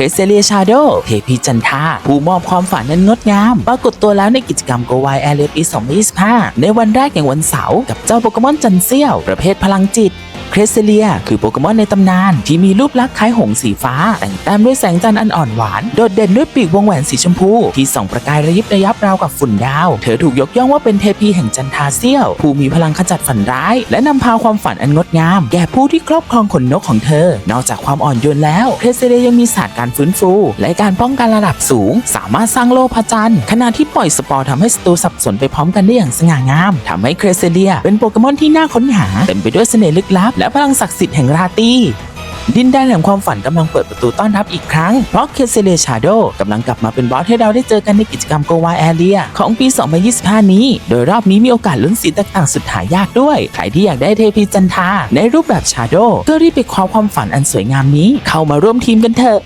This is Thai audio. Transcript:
รสเซเลียชาโดเทพีจันทาผู้มอบความฝันนั้นงดงาม ปรากฏตัวแล้วในกิจกรรมโกวายแอเรียปี 2025 ในวันแรกอย่างวันเสาร์กับเจ้าโปเกมอนจันเซียว ประเภทพลังจิต เครสเซเลีย คือโปเกมอนในตำนาน ที่มีรูปลักษณ์คล้ายหงส์สีฟ้า แต่งแต้มด้วยแสงจันทร์อันอ่อนหวาน โดดเด่นด้วยปีกวงแหวนสีชมพู ที่ส่องประกายระยิบระยับราวกับฝุ่นดาว เธอถูกยกย่องว่าเป็นเทพีแห่งจันทาเซียว ผู้มีพลังขจัดฝันร้าย และนำพาความฝันอันงดงาม แก่ผู้ที่ครอบครองขนนกของเธอ นอกจากความอ่อนโยนแล้วเครสเซเลียยังมีศาสตร์การฟื้นฟู และการป้องกันระดับสูง สามารถสร้างโลพจันทร์ขณะที่ปล่อยสปอร์ทำให้ศัตรูสับสนไปพร้อมกันได้อย่างสง่างามทำให้เครสเซเลีย เป็นโปเกมอนที่น่าค้นหาเต็มไปด้วยเสน่ห์ลึกลับและพลังศักดิ์สิทธิ์แห่งราตีดินแดนแห่งความฝันกำลังเปิดประตูต้อนรับอีกครั้ง เพราะเคเซเลชาโดกำลังกลับมาเป็นบอสให้เราได้เจอกันในกิจกรรมโกวาแอเรียของปี 2025 นี้ โดยรอบนี้มีโอกาสลุ้นสีต่างๆ สุดหายากด้วย ใครที่อยากได้เทพีจันทาในรูปแบบชาโดก็รีบไปคว้าความฝันอันสวยงามนี้ เข้ามาร่วมทีมกันเถอะ